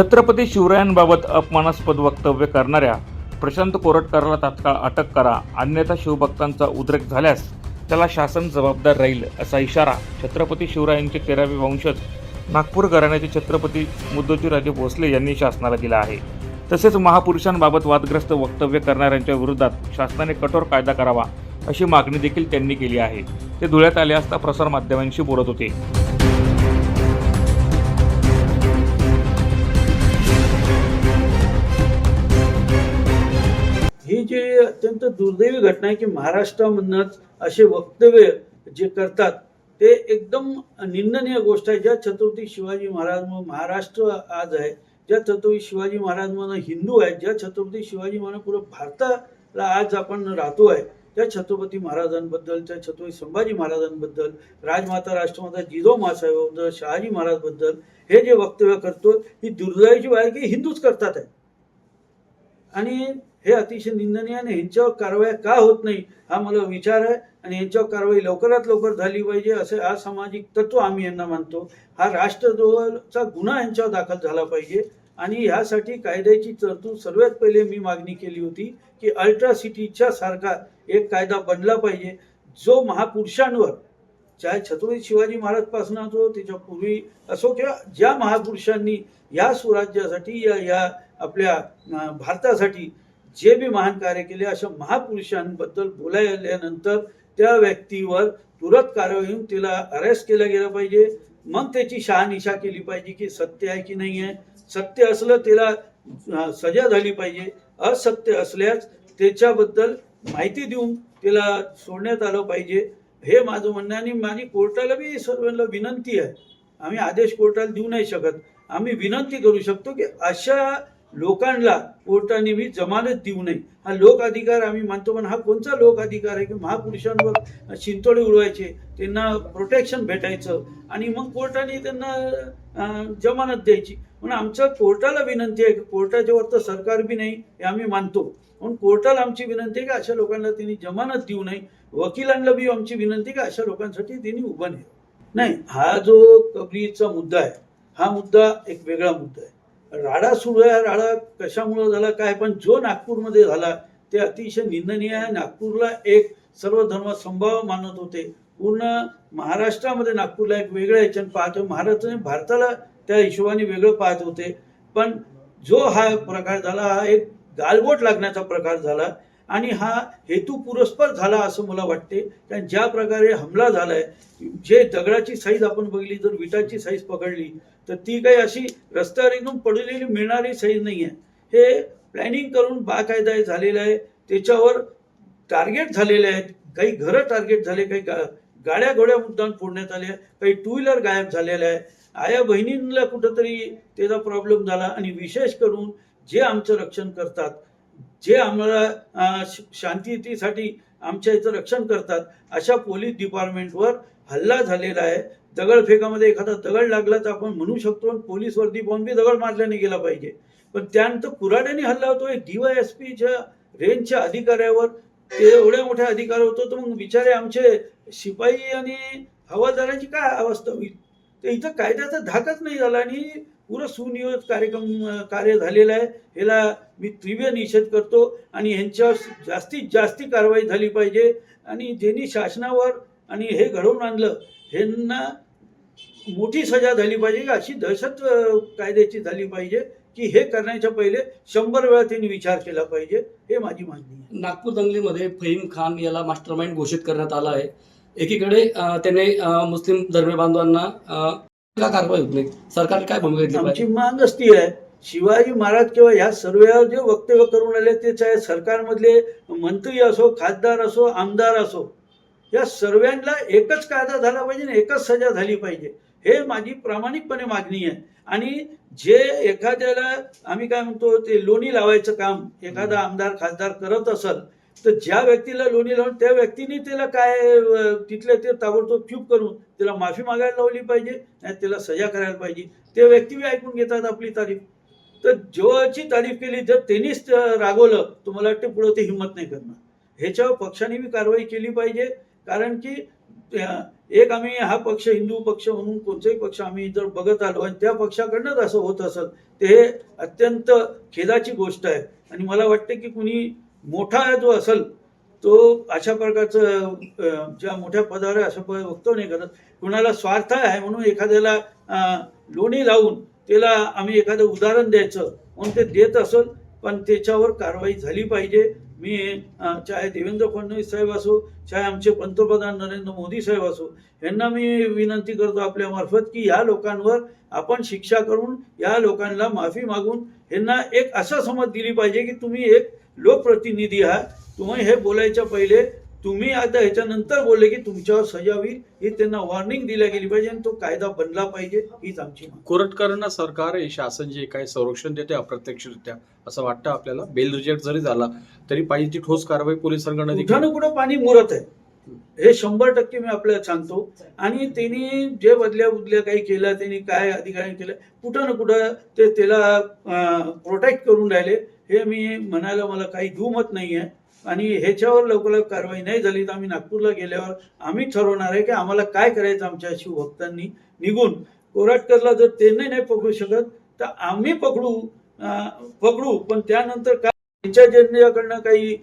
छत्रपती शिवरायांबाबत अपमानास्पद वक्तव्य करणाऱ्या प्रशांत कोरटकरला तात्काळ अटक करा अन्यथा शिवभक्तांचा उद्रेक झाल्यास त्याला शासन जबाबदार राहील असा इशारा छत्रपती शिवरायांचे तेरावे वंशज नागपूर घराण्याचे छत्रपती मुद्दोजीराजे भोसले यांनी शासनाला दिला आहे. तसेच महापुरुषांबाबत वादग्रस्त वक्तव्य करणाऱ्यांच्या विरोधात शासनाने कठोर कायदा करावा अशी मागणी देखील त्यांनी केली आहे. ते धुळ्यात आले असता प्रसारमाध्यमांशी बोलत होते. अत्यंत दुर्दैवी घटना आहे की महाराष्ट्रामधनंच असे वक्तव्य जे करतात ते एकदम निंदनीय गोष्ट आहे. ज्या छत्रपती शिवाजी महाराज महाराष्ट्र आज आहे ज्या छत्रपती शिवाजी महाराज म्हणून हिंदू आहेत ज्या छत्रपती शिवाजी महाराज पूर्ण भारताला आज आपण राहतो आहे त्या छत्रपती महाराजांबद्दल त्या छत्रपती संभाजी महाराजांबद्दल राजमाता राष्ट्रमाता जिजाऊ मासाहेबाबद्दल शहाजी महाराजबद्दल हे जे वक्तव्य करतो ही दुर्दैवाची बाब आहे की हिंदूच करतात आहे. आणि हे अतिशय निंदनीय आणि ह्यांच्यावर कारवाई का होत नाही हा मला विचार आहे. आणि यांच्यावर कारवाई लवकरात लवकर झाली पाहिजे असे असामाजिक तत्व आम्ही यांना मानतो. हा राष्ट्रद्रोहाचा गुन्हा यांच्यावर दाखल झाला पाहिजे. आणि ह्यासाठी कायद्याची तरतूद सर्वात पहिले मी मागणी केली होती की अल्ट्रा सिटीच्या सारखा एक कायदा बनला पाहिजे जो महापुरुषांवर चाहे छत्रपती शिवाजी महाराजपासून असो त्याच्या पूर्वी असो किंवा ज्या महापुरुषांनी या स्वराज्यासाठी या या आपल्या भारतासाठी जे बी महान कार्य केले अशा महापुरुषांबद्दल बोलायल्यानंतर त्या व्यक्तीवर तुरंत कारवाई होऊन तिला अरेस्ट केलं गेलं पाहिजे. मग त्याची शहानिशा केली पाहिजे की सत्य आहे की नाही आहे. सत्य असलं त्याला सजा झाली पाहिजे. असत्य असल्यास त्याच्याबद्दल माहिती देऊन त्याला सोडण्यात आलं पाहिजे. हे माझं म्हणणं आणि माझी कोर्टाला बी सर्वांना विनंती आहे. आम्ही आदेश कोर्टाला देऊ नाही शकत. आम्ही विनंती करू शकतो की अशा लोकांना कोर्टाने मी जमानत देऊ नये. हा लोक अधिकार आम्ही मानतो पण हा कोणता लोक अधिकार आहे की महापुरुषांवर शिंतोडे उडवायचे त्यांना प्रोटेक्शन भेटायचं आणि मग कोर्टाने त्यांना जमानत द्यायची? म्हणून आमचं कोर्टाला विनंती आहे की कोर्टाच्या वर तर सरकार बी नाही हे आम्ही मानतो. म्हणून कोर्टाला आमची विनंती आहे की अशा लोकांना त्यांनी जमानत देऊ नये. वकिलांना बी आमची विनंती का अशा लोकांसाठी त्यांनी उभं नाही नाही हा जो कबरीचा मुद्दा आहे हा मुद्दा एक वेगळा मुद्दा आहे. राडा सुरू आहे राडा कशामुळं झाला काय पण जो नागपूरमध्ये झाला ते अतिशय निंदनीय आहे. नागपूरला एक सर्व धर्म संभाव मानत होते. पूर्ण महाराष्ट्रामध्ये नागपूरला एक वेगळ्या याच्यानं पाहतो महाराष्ट्राने भारताला त्या हिशोबाने वेगळं पाहत होते. पण जो हा प्रकार झाला हा एक गालबोट लागण्याचा प्रकार झाला आणि हा हेतू पुरस्पर झाला असं मला वाटते. कारण ज्या प्रकारे हमला झालाय जे दगडाची साईज आपण बघितली जर विटाची साईज पकडली तर ती काही अशी रस्त्यावर एकदम पडलेली मिळणारी साईज नाही आहे हे प्लॅनिंग करून बाकायदा झालेलं आहे. त्याच्यावर टार्गेट झालेले आहेत. काही घरं टार्गेट झाले काही गा गाड्या घोड्या मुद्दाम फोडण्यात आल्या काही टू व्हीलर गायब झालेल्या आहे आया बहिणींना कुठंतरी त्याचा प्रॉब्लेम झाला आणि विशेष करून जे आमचं रक्षण करतात जे आम्हाला शांतीसाठी शांततेसाठी आमच्या इथं रक्षण करतात अशा पोलीस डिपार्टमेंटवर हल्ला झालेला आहे. दगडफेकामध्ये एखादा दगड लागला तर आपण म्हणू शकतो पोलीस वर्दी बॉम्बी दगड मारल्याने गेला पाहिजे. पण त्यानंतर कुराड्याने हल्ला होतो एक डीवायएसपीच्या रेंजच्या अधिकाऱ्यावर ते एवढ्या मोठ्या अधिकार होतो तर मग बिचारे आमचे शिपाई आणि हवालदाराची काय अवस्था होईल? तर इथं कायद्याचा धाकच नाही झाला आणि पुरं सुनियोजित कार्यक्रम कार्य झालेलं आहे. ह्याला मी तीव्र निषेध करतो आणि ह्यांच्यावर जास्तीत जास्ती कारवाई झाली पाहिजे. आणि ज्यांनी शासनावर आणि हे घडवून आणलं ह्यांना मोठी सजा झाली पाहिजे की अशी दहशत कायद्याची झाली पाहिजे की हे करण्याच्या पहिले शंभर वेळा त्यांनी विचार केला पाहिजे हे माझी मागणी आहे. नागपूर दंगलीमध्ये फहीम खान याला मास्टरमाइंड घोषित करण्यात आला आहे. एकीकडे त्याने मुस्लिम धर्मीय बांधवांना अं, का कारवाई होत नाही? सरकारने काय भूमिका घेतली आमची पाहिजे? मागच ती आहे. शिवाजी महाराज किंवा ह्या सर्व जे वक्तव्य करून आले ते चाहे सरकारमधले मंत्री असो खासदार असो आमदार असो या सर्वांना एकच कायदा झाला पाहिजे आणि एकच सजा झाली पाहिजे. हे माझी प्रामाणिकपणे मागणी आहे. आणि जे एखाद्याला आम्ही काय म्हणतो ते लोणी लावायचं काम एखादा आमदार खासदार करत असेल तर ज्या व्यक्तीला लोणी लावून त्या व्यक्तीने त्याला काय तिथले ते ताबडतोब चूप करून त्याला माफी मागायला लावली पाहिजे नाही त्याला सजा करायला पाहिजे. ते व्यक्ती ऐकून घेतात आपली तारीफ. तर जेव्हाची तारीफ केली जर त्यांनीच रागवलं तर मला वाटतं पुढं ते हिंमत नाही करणार. ह्याच्यावर पक्षाने मी कारवाई केली पाहिजे कारण की एक आम्ही हा पक्ष हिंदू पक्ष म्हणून कोणताही पक्ष आम्ही जर बघत आलो आणि त्या पक्षाकडनंच असं होत असेल ते हे अत्यंत खेदाची गोष्ट आहे. आणि मला वाटतं की कुणी मोठा जो असेल तो अशा प्रकारचं ज्या मोठ्या पदावर अशा असं वक्तव्य नाही करत. कुणाला स्वार्थ आहे म्हणून एखाद्याला लोणी लावून त्याला आम्ही एखादं उदाहरण द्यायचं म्हणून ते देत असेल पण त्याच्यावर कारवाई झाली पाहिजे. मी चाहे देवेंद्र फडणवीस साहेब असो चाहे आमचे पंतप्रधान नरेंद्र मोदी साहेब असो यांना मी विनंती करतो आपल्या मार्फत की या लोकांवर आपण शिक्षा करून या लोकांना माफी मागून यांना एक असा समज दिली पाहिजे की तुम्ही एक लोकप्रतिनिधी आहात. तुम्ही हे बोलायच्या पहिले तुम्ही आता ह्याच्यानंतर बोलले की तुमच्यावर सजा होईल ही त्यांना वॉर्निंग दिल्या गेली पाहिजे आणि तो कायदा बनला पाहिजे हीच आमची. कोरटकरांना सरकार हे शासन जे काही संरक्षण देते अप्रत्यक्षरित्या असं वाटतं आपल्याला? बेल रिजेक्ट जरी झाला तरी पाहिजे ती ठोस कारवाई पोलिसांकडनं कुठं कुठं पाणी मुरत आहे. हे शंभर टक्के मी आपल्याला सांगतो. आणि त्यांनी जे बदल्या बुदल्या काही केल्या त्यांनी काय अधिकारी केलं कुठं ना कुठं ते त्याला प्रोटेक्ट करून राहिले हे मी म्हणायला मला काही दुमत नाही आहे आणि ह्याच्यावर लवकर कारवाई नाही झाली तर आम्ही नागपूरला गेल्यावर आम्ही ठरवणार आहे की आम्हाला काय करायचं आमच्या शिवभक्तांनी निघून. कोराटकरला जर त्यांनी नाही पकडू शकत तर आम्ही पकडू पकडू. पण त्यानंतर काय त्यांच्या ज्यांच्याकडनं काही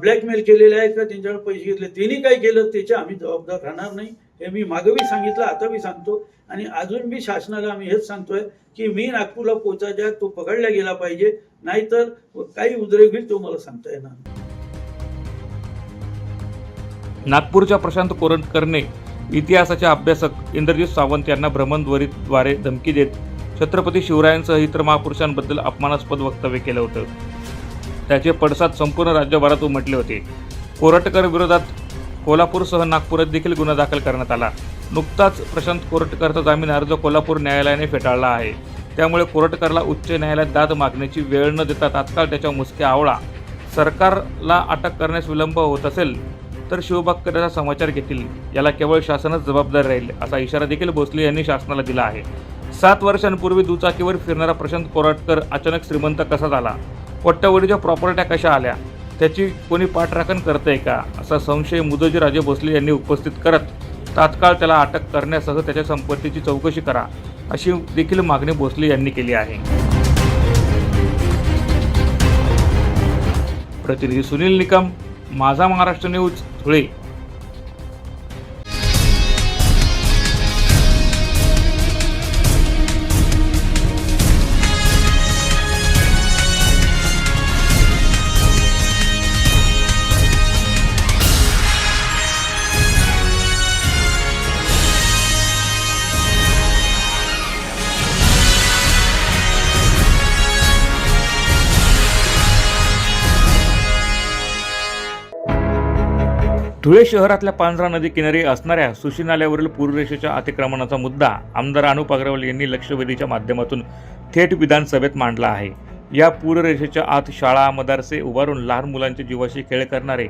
ब्लॅकमेल केलेले आहेत का त्यांच्याकडे पैसे घेतले त्यांनी काय केलं त्याचे आम्ही जबाबदार राहणार नाही. हे मी मागवी सांगितलं आता बी सांगतो. आणि अजून बी शासनाला आम्ही हेच सांगतोय की मी नागपूरला पोचायच्या तो पकडला गेला पाहिजे. नाहीतर काही उद्रेक होईल तो मला सांगता येणार नागपूरच्या प्रशांत कोरटकरने इतिहासाचे अभ्यासक इंद्रजित सावंत यांना भ्रमणध्वरीद्वारे धमकी देत छत्रपती शिवरायांसह इतर महापुरुषांबद्दल अपमानास्पद वक्तव्य केलं होतं. त्याचे पडसाद संपूर्ण राज्यभरात उमटले होते. कोरटकर विरोधात कोल्हापूरसह नागपुरात देखील गुन्हा दाखल करण्यात आला. नुकताच प्रशांत कोरटकरचा जामीन अर्ज कोल्हापूर न्यायालयाने फेटाळला आहे. त्यामुळे कोरटकरला उच्च न्यायालयात दाद मागण्याची वेळ न देता तात्काळ त्याच्या मुसक्या आवळा. सरकारला अटक करण्यास विलंब होत असेल तर शिवभक्ताचा समाचार घेतील. याला केवळ शासनच जबाबदार राहील असा इशारा देखील भोसले यांनी शासनाला दिला आहे. सात वर्षांपूर्वी दुचाकीवर फिरणारा प्रशांत कोराटकर अचानक श्रीमंत कसा झाला? कोट्यवधीच्या प्रॉपर्ट्या कशा आल्या? त्याची कोणी पाठराखण करतंय का? असा संशय मुदोजी राजे भोसले यांनी उपस्थित करत तात्काळ त्याला अटक करण्यासह त्याच्या संपत्तीची चौकशी करा अशी देखील मागणी भोसले यांनी केली आहे. प्रतिनिधी सुनील निकम माझा महाराष्ट्र न्यूज धुळे. धुळे शहरातल्या पांझरा नदी किनारी असणाऱ्या सुशी नाल्यावरील पूररेषेच्या अतिक्रमणाचा मुद्दा आमदार अनुप अग्रवाल यांनी लक्षवेधीच्या माध्यमातून थेट विधानसभेत मांडला आहे. या पूररेषेच्या आत शाळा मदारसे उभारून लहान मुलांच्या जीवाशी खेळ करणारे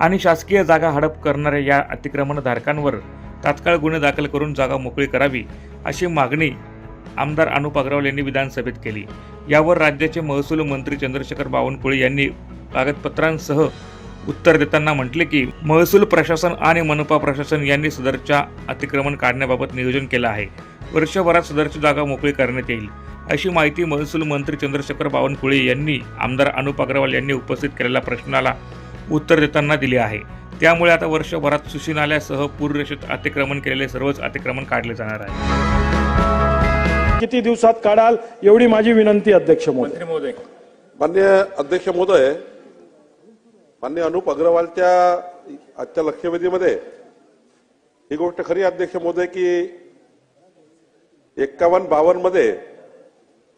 आणि शासकीय जागा हडप करणाऱ्या या अतिक्रमणधारकांवर तात्काळ गुन्हे दाखल करून जागा मोकळी करावी अशी मागणी आमदार अनुप अग्रवाल यांनी विधानसभेत केली. यावर राज्याचे महसूल मंत्री चंद्रशेखर बावनकुळे यांनी कागदपत्रांसह उत्तर देताना म्हटले की महसूल प्रशासन आणि मनपा प्रशासन यांनी सदरच्या अतिक्रमण काढण्याबाबत नियोजन केलं आहे. वर्षभरात सदरची जागा मोकळी करण्यात येईल. अशी माहिती महसूल मंत्री चंद्रशेखर बावनकुळे यांनी आमदार अनुप अग्रवाल यांनी उपस्थित केलेल्या प्रश्नाला उत्तर देताना दिले आहे. त्यामुळे आता वर्षभरात सुशी नाल्यासह पूररेषेत अतिक्रमण केलेले सर्वच अतिक्रमण काढले जाणार आहे. किती दिवसात काढाल एवढी माझी विनंती अध्यक्ष महोदय. मान्य अध्यक्ष महोदय मान्य अनुप अग्रवालच्या आजच्या लक्षवेधीमध्ये ही गोष्ट खरी अध्यक्ष मोदय की एक्कावन्न बावन्नमध्ये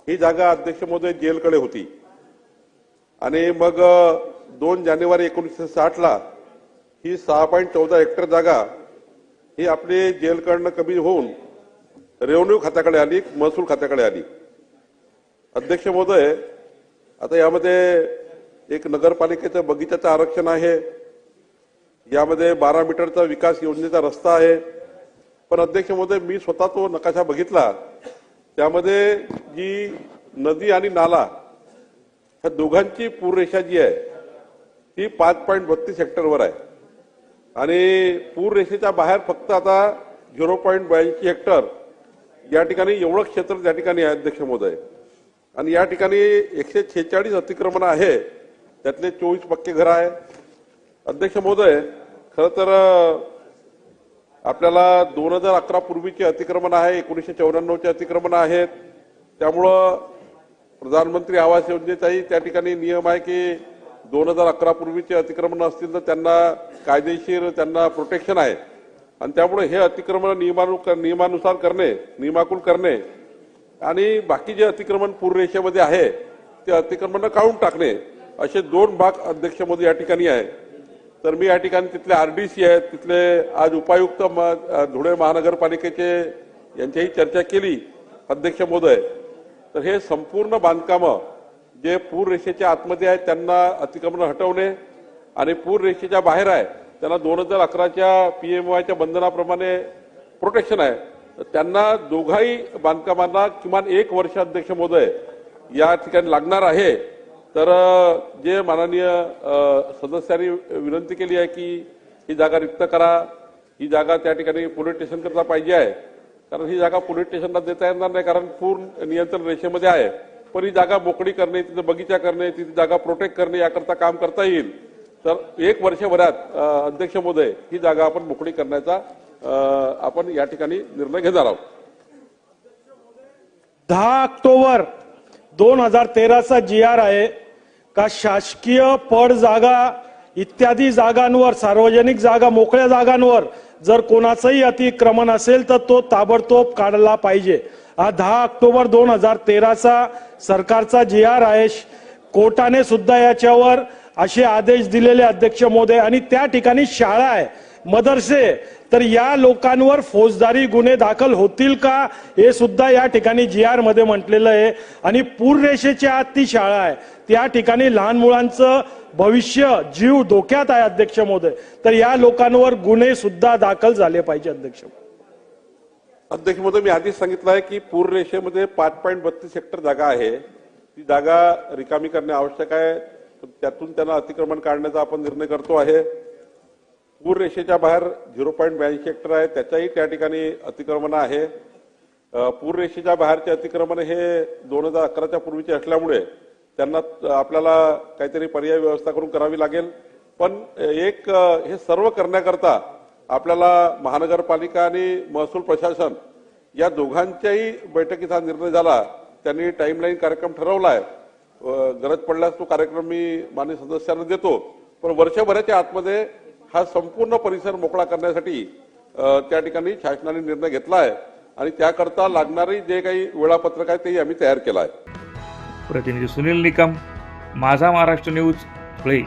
ही जागा अध्यक्ष मोदय जेलकडे होती. आणि मग दोन जानेवारी एकोणीसशे साठला ही सहा पॉईंट चौदा हेक्टर जागा ही आपली जेलकडनं कमी होऊन रेव्हन्यू खात्याकडे आली महसूल खात्याकडे आली. अध्यक्ष महोदय आता यामध्ये एक नगरपालिकेचं बगीचाचं आरक्षण आहे. यामध्ये बारा मीटरचा विकास योजनेचा रस्ता आहे. पण अध्यक्ष महोदय मी स्वतः तो नकाशा बघितला. त्यामध्ये जी नदी आणि नाला ह्या दोघांची पूररेषा जी आहे ती पाच पॉईंट बत्तीस हेक्टरवर आहे. आणि पूररेषेच्या बाहेर फक्त आता झिरो पॉईंट ब्याऐंशी हेक्टर या ठिकाणी एवढं क्षेत्र त्या ठिकाणी आहे अध्यक्ष महोदय आणि या ठिकाणी एकशे छेचाळीस अतिक्रमण आहे. त्यातले चोवीस पक्के घर आहे अध्यक्ष महोदय खरं तर आपल्याला दोन हजार अकरा पूर्वीचे अतिक्रमण आहे एकोणीसशे चौऱ्याण्णवचे अतिक्रमण आहेत. त्यामुळं प्रधानमंत्री आवास योजनेचाही त्या ठिकाणी नियम आहे की दोन हजार अकरा पूर्वीचे अतिक्रमण असतील तर त्यांना कायदेशीर त्यांना प्रोटेक्शन आहे. आणि त्यामुळे हे अतिक्रमण नियमानु नियमानुसार करणे नियमाकुल करणे आणि बाकी जे अतिक्रमण पूररेषेमध्ये आहे ते अतिक्रमण काढून टाकणे असे दोन भाग अध्यक्ष मोदी या ठिकाणी आहे. तर मी या ठिकाणी तिथले आरडीसी आहेत तिथले आज उपायुक्त म- धुळे महानगरपालिकेचे यांच्याही चर्चा केली अध्यक्ष महोदय. तर हे संपूर्ण बांधकामं जे पूर रेषेच्या आतमध्ये आहेत त्यांना अतिक्रमण हटवणे आणि पूर रेषेच्या बाहेर आहे त्यांना दोन हजार अकराच्या पी एम वायच्या बंधनाप्रमाणे प्रोटेक्शन आहे. तर त्यांना दोघाही बांधकामांना किमान एक वर्ष अध्यक्ष महोदय या ठिकाणी लागणार आहे. तर जे माननीय सदस्यांनी विनंती केली आहे की ही जागा रिक्त करा. ही जागा त्या ठिकाणी पोलीस स्टेशन करता पाहिजे आहे. कारण ही जागा पोलीस स्टेशनला देता येणार नाही कारण पूर्ण नियंत्रण रेषेमध्ये आहे. पण ही जागा मोकळी करणे तिथे बगीचा करणे तिथे जागा प्रोटेक्ट करणे याकरता काम करता येईल. तर एक वर्षभरात अध्यक्ष महोदय ही जागा आपण मोकळी करण्याचा आपण या ठिकाणी निर्णय घेणार आहोत. दहा ऑक्टोबर दोन हजार तेराचा जी आर आहे का शासकीय पड जागा इत्यादी जागांवर सार्वजनिक जागा मोकळ्या जागांवर जर कोणाचंही अतिक्रमण असेल तर तो ताबडतोब काढला पाहिजे. हा दहा ऑक्टोबर दोन हजार तेराचा सरकारचा जी आर आहे कोर्टाने सुद्धा याच्यावर असे आदेश दिलेले अध्यक्ष महोदय आणि त्या ठिकाणी शाळा आहे. मदरसे. तर या लोकांवर फौजदारी गुन्हे दाखल होतील का? हे सुद्धा या ठिकाणी जी आरमध्ये म्हटलेलं आहे. आणि पूर रेषेच्या आत ती शाळा आहे. त्या ठिकाणी लहान मुलांचं भविष्य जीव धोक्यात आहे अध्यक्ष महोदय. तर या लोकांवर गुन्हे सुद्धा दाखल झाले पाहिजे अध्यक्ष अध्यक्ष महोदय मी आधीच सांगितलं आहे की पूर रेषेमध्ये पाच पॉईंट बत्तीस हेक्टर जागा आहे. ती जागा रिकामी करणे आवश्यक आहे. त्यातून त्यांना अतिक्रमण काढण्याचा आपण निर्णय करतो आहे. पूर रेषेच्या बाहेर झिरो पॉईंट ब्याऐंशी हेक्टर आहे. त्याच्याही त्या ठिकाणी अतिक्रमण आहे. पूर रेषेच्या बाहेरचे अतिक्रमण हे दोन हजार अकराच्या पूर्वीचे असल्यामुळे त्यांना आपल्याला काहीतरी पर्याय व्यवस्था करून करावी लागेल. पण एक हे सर्व करण्याकरता आपल्याला महानगरपालिका आणि महसूल प्रशासन या दोघांच्याही बैठकीत हा निर्णय झाला. त्यांनी टाईमलाईन कार्यक्रम ठरवला आहे गरज पडल्यास तो कार्यक्रम मी मान्य सदस्यांना देतो. पण वर्षभराच्या आतमध्ये हा संपूर्ण परिसर मोकळा करण्यासाठी त्या ठिकाणी शासनाने निर्णय घेतला आहे आणि त्याकरता लागणारी जे काही वेळापत्रक आहे तेही आम्ही तयार केलं आहे. प्रतिनिधी सुनील निकम माझा महाराष्ट्र न्यूज प्ले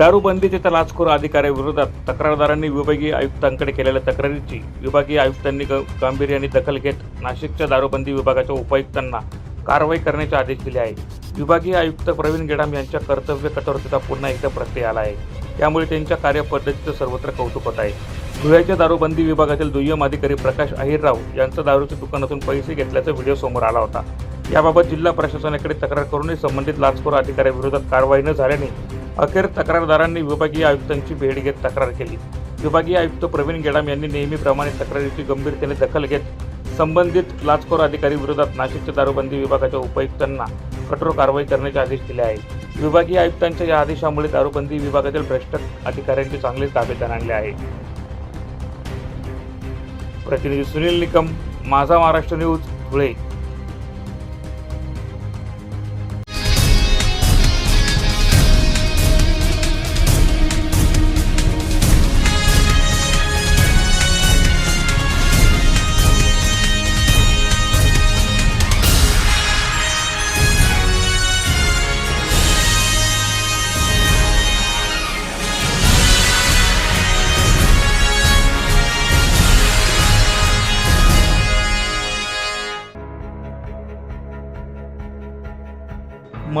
दारूबंदीचे त्या लाचखोर अधिकाऱ्याविरोधात तक्रारदारांनी विभागीय आयुक्तांकडे केलेल्या तक्रारीची विभागीय आयुक्तांनी ग- गांभीर्याने दखल घेत नाशिकच्या दारूबंदी विभागाच्या उपायुक्तांना कारवाई करण्याचे आदेश दिले आहे विभागीय आयुक्त प्रवीण गेडाम यांच्या कर्तव्य कठोरतेचा पुन्हा एकदा प्रत्यय आला आहे. त्यामुळे त्यांच्या कार्यपद्धतीचं सर्वत्र कौतुक होत आहे. धुळ्याच्या दारूबंदी विभागातील दुय्यम अधिकारी प्रकाश अहिरराव यांचं दारूच्या दुकानातून पैसे घेतल्याचा व्हिडिओ समोर आला होता. याबाबत जिल्हा प्रशासनाकडे तक्रार करूनही संबंधित लाचखोर अधिकाऱ्याविरोधात कारवाई न झाल्याने अखेर तक्रारदारांनी विभागीय आयुक्तांची भेट घेत तक्रार केली. विभागीय आयुक्त प्रवीण गेडाम यांनी नेहमीप्रमाणे तक्रारीची गंभीरतेने दखल घेत संबंधित लाचखोर अधिकारी विरोधात नाशिकच्या दारूबंदी विभागाच्या उपायुक्तांना कठोर कारवाई करण्याचे आदेश दिले आहेत. विभागीय आयुक्तांच्या या आदेशामुळे दारूबंदी विभागातील भ्रष्ट अधिकाऱ्यांचे चांगलेच ताब्यात आणले आहे. प्रतिनिधी सुनील निकम माझा महाराष्ट्र न्यूज धुळे.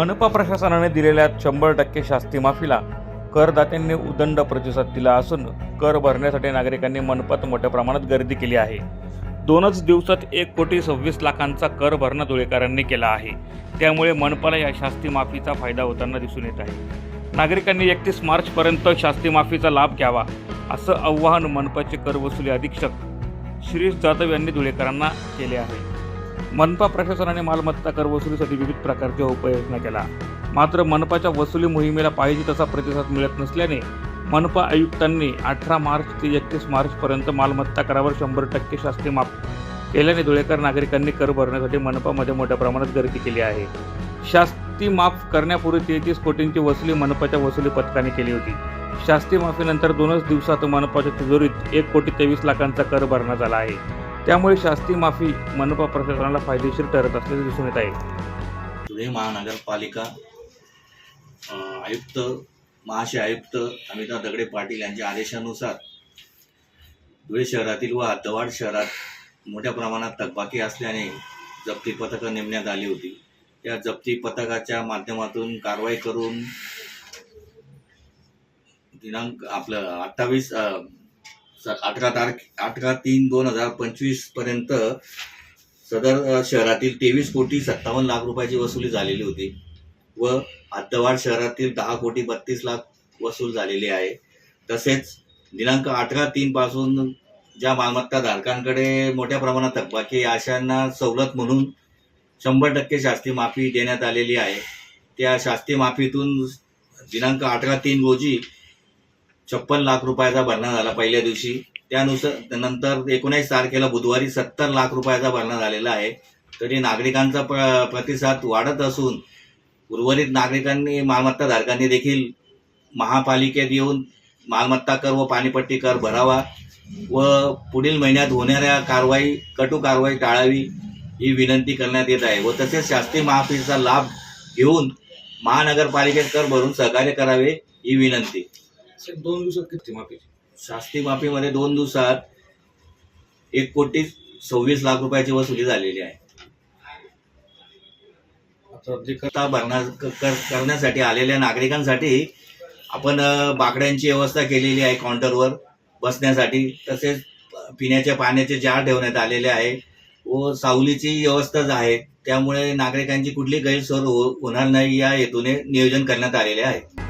मनपा प्रशासनाने दिलेल्या शंभर टक्के शास्ती माफीला करदात्यांनी उदंड प्रतिसाद दिला असून कर भरण्यासाठी नागरिकांनी मनपात मोठ्या प्रमाणात गर्दी केली आहे. दोनच दिवसात एक कोटी सव्वीस लाखांचा कर भरणा धुळेकरांनी केला आहे. त्यामुळे मनपाला या शास्ती माफीचा फायदा होताना दिसून येत आहे. नागरिकांनी एकतीस मार्चपर्यंत शास्ती माफीचा लाभ घ्यावा असं आव्हान मनपाचे कर वसुली अधीक्षक शिरीष जाधव यांनी धुळेकरांना केले आहे. मनपा प्रशासनाने मालमत्ता कर वसुलीसाठी विविध प्रकारच्या उपाययोजना केला मात्र मनपाच्या वसुली मोहिमेला पाहिजे तसा प्रतिसाद मिळत नसल्याने मनपा आयुक्तांनी अठरा मार्च ते एकतीस मार्चपर्यंत मालमत्ता करावर शंभर टक्के शास्ती माफ केल्याने धुळेकर नागरिकांनी कर भरण्यासाठी मनपामध्ये मोठ्या प्रमाणात गर्दी केली आहे. शास्ती माफ करण्यापूर्वी तेहतीस कोटींची वसुली मनपाच्या वसुली पथकाने केली होती. शास्ती माफीनंतर दोनच दिवसात मनपाच्या तिजोरीत एक कोटी तेवीस लाखांचा कर भरण्यात आला आहे. त्यामुळे शास्ती माफी मनपा प्रशासनाला फायदेशीर ठरत असल्याचे दिसून येत आहे. धुळे महानगरपालिका आयुक्त महाशय आयुक्त अमिताभ दगडे पाटील यांच्या आदेशानुसार धुळे शहरातील व हद्दवाड शहरात मोठ्या प्रमाणात थकबाकी असल्याने जप्ती पथकं नेमण्यात आली होती. या जप्ती पथकाच्या माध्यमातून कारवाई करून दिनांक आपलं अठ्ठावीस अठरा तारख अठरा तीन दोन हजार पंचवीसपर्यंत सदर शहरातील तेवीस कोटी सत्तावन्न लाख रुपयाची वसुली झालेली होती व हद्दवाड शहरातील दहा कोटी बत्तीस लाख वसूल झालेली आहे. तसेच दिनांक अठरा तीन पासून ज्या मालमत्ता धारकांकडे मोठ्या प्रमाणात थकबाकी अशांना सवलत म्हणून शंभर टक्के शास्ती माफी देण्यात आलेली आहे. त्या शास्ती माफीतून दिनांक अठरा तीन रोजी छप्पन लाख रुपयाचा भरणा झाला पहिल्या दिवशी. त्यानुसार नंतर एकोणीस तारखेला बुधवारी सत्तर लाख रुपयाचा भरणा झालेला आहे. तरी नागरिकांचा प्र प्रतिसाद वाढत असून उर्वरित नागरिकांनी मालमत्ता धारकांनी देखील महापालिकेत येऊन मालमत्ता कर व पाणीपट्टी कर भरावा व पुढील महिन्यात होणाऱ्या कारवाई कटू कारवाई टाळावी ही विनंती करण्यात येत आहे व तसेच शास्त्रीय महापीचा लाभ घेऊन महानगरपालिकेत कर भरून सहकार्य करावे ही विनंती. दोन दिवसात किती माफी? शास्ती माफीमध्ये दोन दिवसात एक कोटी सव्वीस लाख रुपयाची वसुली झालेली आहे. आता करता भरणा करण्यासाठी आलेल्या नागरिकांसाठी आपण बाकड्यांची व्यवस्था केलेली आहे काउंटरवर बसण्यासाठी. तसेच पिण्याच्या पाण्याचे जार ठेवण्यात आलेले आहे व सावलीची व्यवस्था आहे. त्यामुळे नागरिकांची कुठली गैरसोय हो- होणार नाही या हेतूने नियोजन करण्यात आलेले आहे.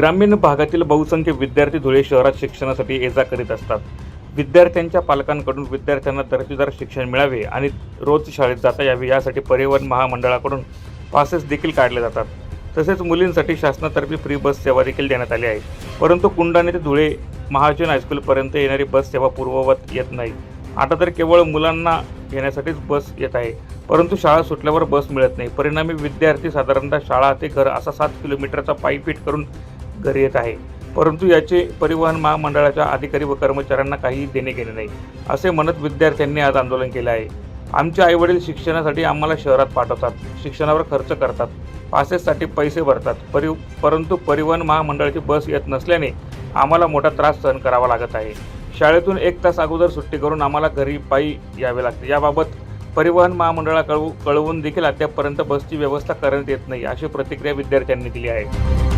ग्रामीण भागातील बहुसंख्य विद्यार्थी धुळे शहरात शिक्षणासाठी ये जा करीत असतात. विद्यार्थ्यांच्या पालकांकडून विद्यार्थ्यांना दर्जेदार शिक्षण मिळावे आणि रोज शाळेत जाता यावे यासाठी परिवहन महामंडळाकडून पासेस देखील काढले जातात. तसेच मुलींसाठी शासनातर्फे फ्री बस सेवा देखील देण्यात आली आहे. परंतु कुंडाने ते धुळे महाजन हायस्कूलपर्यंत येणारी बस सेवा पूर्ववत येत नाही. आता तर केवळ मुलांना घेण्यासाठीच बस येत आहे. परंतु शाळा सुटल्यावर बस मिळत नाही. परिणामी विद्यार्थी साधारणतः शाळा ते घर असा सात किलोमीटरचा पायपीट करून घरी येत आहे. परंतु याचे परिवहन महामंडळाच्या अधिकारी व कर्मचाऱ्यांना काहीही देणे घेणे नाही असे म्हणत विद्यार्थ्यांनी आज आंदोलन केले आहे. आमचे आईवडील शिक्षणासाठी आम्हाला शहरात पाठवतात शिक्षणावर खर्च करतात पासेससाठी पैसे भरतात परि परंतु परिवहन महामंडळाची बस येत नसल्याने आम्हाला मोठा त्रास सहन करावा लागत आहे. शाळेतून एक तास अगोदर सुट्टी करून आम्हाला घरी पायी यावे लागते. याबाबत परिवहन महामंडळा कळवू कळवून देखील अद्यापपर्यंत बसची व्यवस्था करण्यात येत नाही अशी प्रतिक्रिया विद्यार्थ्यांनी दिली आहे.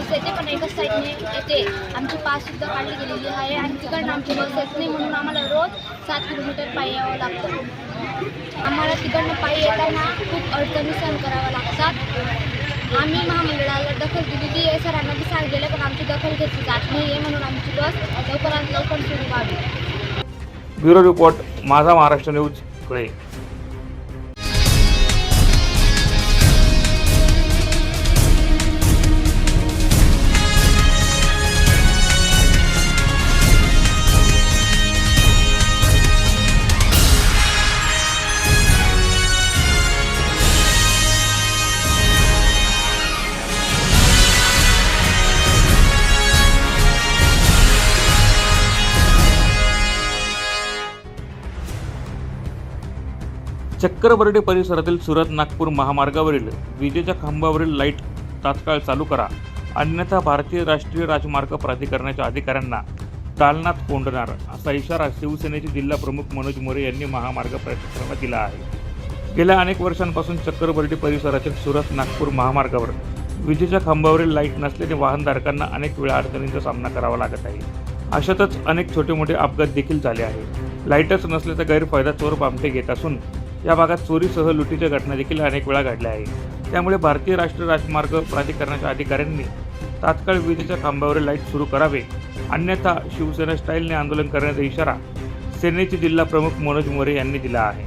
बस येते पण एकच साईडने येते. आमची पाससुद्धा काढली गेलेली आहे आणि तिकडनं आमची बस येत नाही म्हणून आम्हाला रोज सात किलोमीटर पायी यावं लागतं. आम्हाला तिकडनं पायी येताना खूप अडचणी सहन कराव्या लागतात. आम्ही महामंडळाला दखल दिलेली आहे सरांना बी सांगितलेलं पण आमची दखल घेतली जात नाही आहे म्हणून आमची बस लवकरात लवकर सुरू व्हावी. ब्युरो रिपोर्ट माझा महाराष्ट्र न्यूज धुळे चक्करबर्डे परिसरातील सुरत नागपूर महामार्गावरील विजेच्या खांबावरील लाइट तात्काळ चालू करा. अन्यथा भारतीय राष्ट्रीय राजमार्ग प्राधिकरणाच्या अधिकाऱ्यांना दालनात कोंडणार असा इशारा शिवसेनेचे जिल्हा प्रमुख मनोज मोरे यांनी महामार्ग प्राधिकरणाला दिला आहे. गेल्या अनेक वर्षांपासून चक्करबर्डी परिसरातील सुरत नागपूर महामार्गावर विजेच्या खांबावरील लाइट नसल्याने वाहनधारकांना अनेक वेळा अडचणींचा सामना करावा लागत आहे. अशातच अनेक छोटे मोठे अपघात देखील झाले आहे लाईटच नसल्याचा गैरफायदा चोर बामटे घेत असून या भागात चोरीसह लुटीच्या घटना देखील अनेक वेळा घडल्या आहेत. त्यामुळे भारतीय राष्ट्रीय राजमार्ग प्राधिकरणाच्या अधिकाऱ्यांनी तात्काळ विजेच्या खांबावरील लाइट सुरू करावे. अन्यथा शिवसेना स्टाईलने आंदोलन करण्याचा इशारा सेनेचे जिल्हा प्रमुख मनोज मोरे यांनी दिला आहे.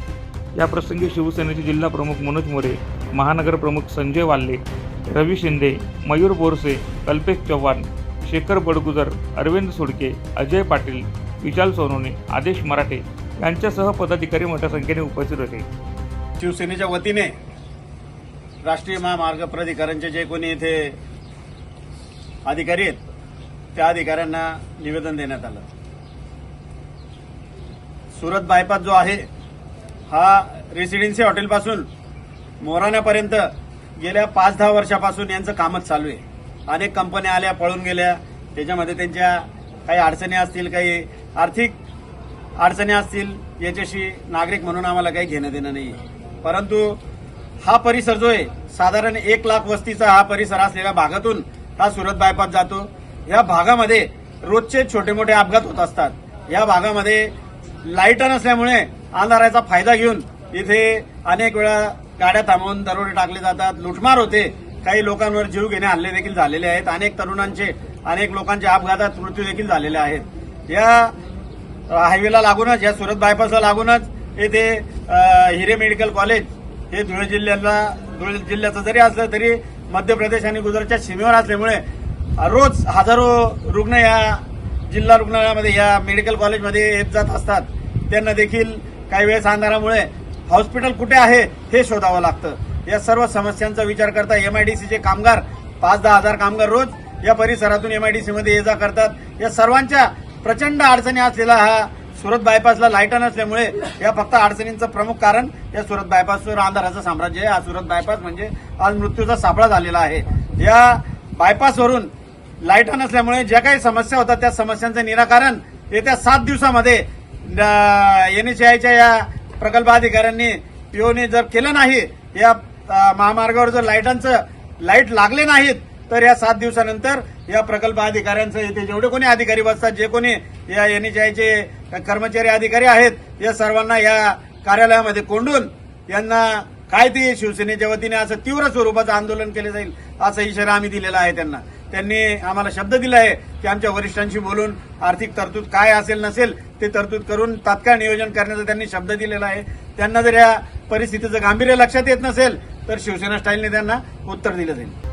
या प्रसंगी शिवसेनेचे जिल्हा प्रमुख मनोज मोरे महानगर प्रमुख संजय वाल्ले रवी शिंदे मयूर बोरसे कल्पेश चव्हाण शेखर बडगुजर अरविंद सुडके अजय पाटील विशाल सोनोने आदेश मराठे यांच्यासह पदाधिकारी मोठ्या संख्येने उपस्थित होते. शिवसेनेच्या वतीने राष्ट्रीय महामार्ग प्राधिकरणचे जे कोणी इथे अधिकारी आहेत त्या अधिकाऱ्यांना निवेदन देण्यात आलं. सुरत बायपास जो आहे हा रेसिडेन्सी हॉटेलपासून मोराण्यापर्यंत गेल्या पाच दहा वर्षापासून यांचं कामच चालू आहे. अनेक कंपन्या आल्या पळून गेल्या त्याच्यामध्ये त्यांच्या काही अडचणी असतील काही आर्थिक अडचणी असतील याच्याशी नागरिक म्हणून आम्हाला काही घेणं देणं नाही परंतु हा परिसर जो आहे साधारण एक लाख वस्तीचा हा परिसर असलेल्या भागातून हा सुरत बायपास जातो. या भागामध्ये रोजचे छोटे मोठे अपघात होत असतात. या भागामध्ये लाइट नसल्यामुळे अंधाराचा फायदा घेऊन इथे अनेक वेळा गाड्या थांबवून दरोडे टाकले जातात. लुटमार होते. काही लोकांवर जीव घेणे हल्ले देखील झालेले आहेत. अनेक तरुणांचे अनेक लोकांचे अपघातात मृत्यू देखील झालेले आहेत. या हायवेला लागूनच या सुरत बायपासला लागूनच येथे हिरे मेडिकल कॉलेज हे धुळे जिल्ह्याला धुळे जिल्ह्याचं जरी असलं तरी मध्य प्रदेश आणि गुजरातच्या सीमेवर असल्यामुळे रोज हजारो रुग्ण या जिल्हा रुग्णालयामध्ये या मेडिकल कॉलेजमध्ये येत जात असतात. त्यांना देखील काही वेळेस अंधारामुळे हॉस्पिटल कुठे आहे हे शोधावं लागतं. या सर्व समस्यांचा विचार करता एमआयडीसीचे कामगार पाच दहा हजार कामगार रोज या परिसरातून एमआयडीसी मध्ये ये जा करतात. या सर्वांच्या प्रचंड अडचणी असलेला हा सुरत बायपासला लाइट नसल्यामुळे या फक्त अडचणींचं प्रमुख कारण या सुरत बायपासवर अंधाराचं साम्राज्य आहे. हा सुरत बायपास म्हणजे आज मृत्यूचा सापळा झालेला आहे. या बायपासवरून लाइट नसल्यामुळे ज्या काही समस्या होतात त्या समस्यांचं निराकरण येत्या सात दिवसामध्ये एनएचआयच्या या प्रकल्प अधिकाऱ्यांनी पीओने जर केलं नाही या महामार्गावर जर लाईटांचं लाइट लागले नाहीत तर या सात दिवसानंतर या प्रकल्प अधिकाऱ्यांचं येथे जेवढे कोणी अधिकारी बसतात जे कोणी या एनएचआयचे कर्मचारी अधिकारी आहेत या सर्वांना या कार्यालयामध्ये कोंडून यांना काय ते शिवसेनेच्या वतीने असं तीव्र स्वरूपाचं आंदोलन केलं जाईल असा इशारा आम्ही दिलेला आहे त्यांना. त्यांनी आम्हाला शब्द दिला आहे की आमच्या वरिष्ठांशी बोलून आर्थिक तरतूद काय असेल नसेल ते तरतूद करून तात्काळ नियोजन करण्याचा त्यांनी शब्द दिलेला आहे. त्यांना जर या परिस्थितीचं गांभीर्य लक्षात येत नसेल तर शिवसेना स्टाईलने त्यांना उत्तर दिलं जाईल.